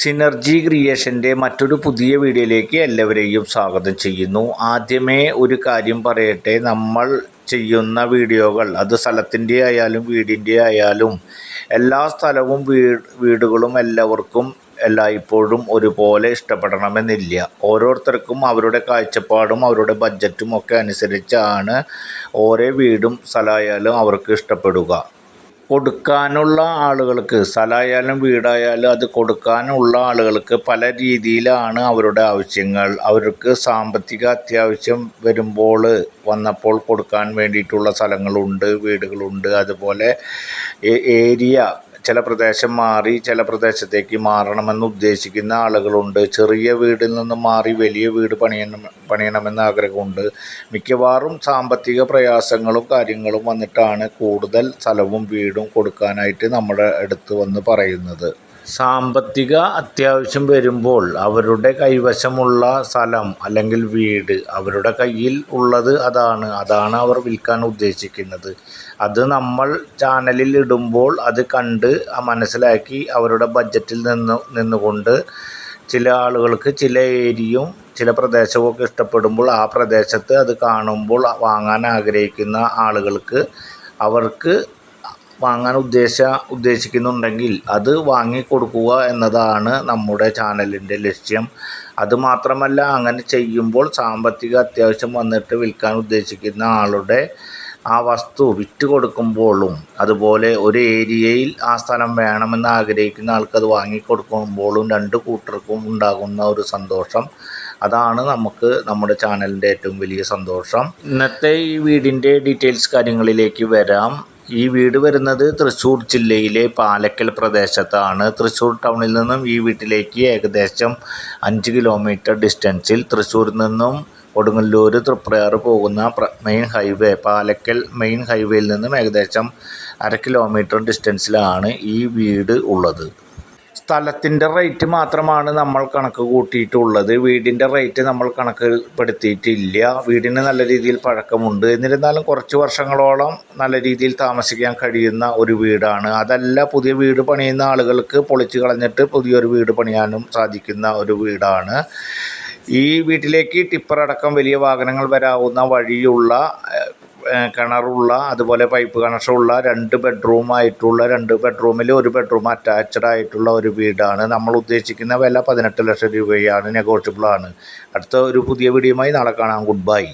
Synergy ക്രിയേഷന്റെ മറ്റൊരു പുതിയ വീഡിയോയിലേക്ക് എല്ലാവരെയും സ്വാഗതം ചെയ്യുന്നു. ആദ്യമേ ഒരു കാര്യം പറയട്ടെ. നമ്മൾ ചെയ്യുന്ന വീഡിയോകൾ അത് സ്ഥലത്തിന്റെ ആയാലും വീടിന്റെ ആയാലും എല്ലാ സ്ഥലവും വീട് വീടുകളും എല്ലാവർക്കും എല്ലായ്പ്പോഴും ഒരുപോലെ ഇഷ്ടപ്പെടണമെന്നില്ല. ഓരോരുത്തർക്കും അവരുടെ കാഴ്ചപ്പാടും അവരുടെ ബഡ്ജറ്റും ഒക്കെ അനുസരിച്ചാണ് ഓരോ വീടും സ്ഥലമായാലും അവർക്ക് ഇഷ്ടപ്പെടുക. കൊടുക്കാനുള്ള ആളുകൾക്ക് സ്ഥലമായാലും വീടായാലും അത് കൊടുക്കാനുള്ള ആളുകൾക്ക് പല രീതിയിലാണ് അവരുടെ ആവശ്യങ്ങൾ. അവർക്ക് സാമ്പത്തിക അത്യാവശ്യം വരുമ്പോൾ വന്നപ്പോൾ കൊടുക്കാൻ വേണ്ടിയിട്ടുള്ള സ്ഥലങ്ങളുണ്ട് വീടുകളുണ്ട്. അതുപോലെ ഏരിയ ചില പ്രദേശം മാറി ചില പ്രദേശത്തേക്ക് മാറണമെന്ന് ഉദ്ദേശിക്കുന്ന ആളുകളുണ്ട്. ചെറിയ വീടിൽ നിന്ന് മാറി വലിയ വീട് പണിയണം പണിയണമെന്ന് ആഗ്രഹമുണ്ട്. മിക്കവാറും സാമ്പത്തിക പ്രയാസങ്ങളും കാര്യങ്ങളും വന്നിട്ടാണ് കൂടുതൽ സ്ഥലവും വീടും കൊടുക്കാനായിട്ട് നമ്മുടെ അടുത്ത് വന്ന് പറയുന്നത്. സാമ്പത്തിക അത്യാവശ്യം വരുമ്പോൾ അവരുടെ കൈവശമുള്ള സ്ഥലം അല്ലെങ്കിൽ വീട് അവരുടെ കയ്യിൽ ഉള്ളത് അതാണ്. അതാണ് അവർ വിൽക്കാൻ ഉദ്ദേശിക്കുന്നത്. അത് നമ്മൾ ചാനലിൽ ഇടുമ്പോൾ അത് കണ്ട് മനസ്സിലാക്കി അവരുടെ ബഡ്ജറ്റിൽ നിന്ന് നിന്നുകൊണ്ട് ചില ആളുകൾക്ക് ചില ഏരിയയും ചില പ്രദേശവും ഒക്കെ ഇഷ്ടപ്പെടുമ്പോൾ ആ പ്രദേശത്ത് അത് കാണുമ്പോൾ വാങ്ങാൻ ആഗ്രഹിക്കുന്ന ആളുകൾക്ക് അവർക്ക് വാങ്ങാൻ ഉദ്ദേശ ഉദ്ദേശിക്കുന്നുണ്ടെങ്കിൽ അത് വാങ്ങിക്കൊടുക്കുക എന്നതാണ് നമ്മുടെ ചാനലിന്റെ ലക്ഷ്യം. അതുമാത്രമല്ല അങ്ങനെ ചെയ്യുമ്പോൾ സാമ്പത്തിക അത്യാവശ്യം വന്നിട്ട് വിൽക്കാൻ ഉദ്ദേശിക്കുന്ന ആളുടെ ആ വസ്തു വിറ്റ് കൊടുക്കുമ്പോഴും അതുപോലെ ഒരു ഏരിയയിൽ ആ സ്ഥലം വേണമെന്ന് ആഗ്രഹിക്കുന്ന ആൾക്ക് അത് വാങ്ങിക്കൊടുക്കുമ്പോഴും രണ്ട് കൂട്ടർക്കും ഉണ്ടാകുന്ന ഒരു സന്തോഷം. അതാണ് നമുക്ക് നമ്മുടെ ചാനലിന്റെ ഏറ്റവും വലിയ സന്തോഷം. ഇന്നത്തെ ഈ വീടിന്റെ ഡീറ്റെയിൽസ് കാര്യങ്ങളിലേക്ക് വരാം. ഈ വീട് വരുന്നത് തൃശ്ശൂർ ജില്ലയിലെ പാലക്കൽ പ്രദേശത്താണ്. തൃശ്ശൂർ ടൗണിൽ നിന്നും ഈ വീട്ടിലേക്ക് ഏകദേശം അഞ്ച് കിലോമീറ്റർ ഡിസ്റ്റൻസിൽ തൃശ്ശൂരിൽ നിന്നും കൊടുങ്ങല്ലൂർ തൃപ്രയാർ പോകുന്ന മെയിൻ ഹൈവേ പാലക്കൽ മെയിൻ ഹൈവേയിൽ നിന്നും ഏകദേശം അര കിലോമീറ്റർ ഡിസ്റ്റൻസിലാണ് ഈ വീട് ഉള്ളത്. സ്ഥലത്തിന്റെ റേറ്റ് മാത്രമാണ് നമ്മൾ കണക്ക് കൂട്ടിയിട്ടുള്ളത്. വീടിന്റെ റേറ്റ് നമ്മൾ കണക്കിൽപ്പെടുത്തിയിട്ടില്ല വീടിന് നല്ല രീതിയിൽ പഴക്കമുണ്ട്. എന്നിരുന്നാലും കുറച്ച് വർഷങ്ങളോളം നല്ല രീതിയിൽ താമസിക്കാൻ കഴിയുന്ന ഒരു വീടാണ്. അതല്ല പുതിയ വീട് പണിയുന്ന ആളുകൾക്ക് പൊളിച്ചു കളഞ്ഞിട്ട് പുതിയൊരു വീട് പണിയാനും സാധിക്കുന്ന ഒരു വീടാണ്. ഈ വീട്ടിലേക്ക് ടിപ്പർ അടക്കം വലിയ വാഹനങ്ങൾ വരാവുന്ന വഴിയുള്ള കിണറുള്ള അതുപോലെ പൈപ്പ് കണക്ഷനുള്ള രണ്ട് ബെഡ്റൂം ആയിട്ടുള്ള രണ്ട് ബെഡ്റൂമിൽ ഒരു ബെഡ്റൂം അറ്റാച്ച്ഡ് ആയിട്ടുള്ള ഒരു വീടാണ്. നമ്മൾ ഉദ്ദേശിക്കുന്ന വില പതിനെട്ട് ലക്ഷം രൂപയാണ് നെഗോഷ്യബിൾ ആണ്. അടുത്ത ഒരു പുതിയ വീഡിയോയുമായി നാളെ കാണാം. Good bye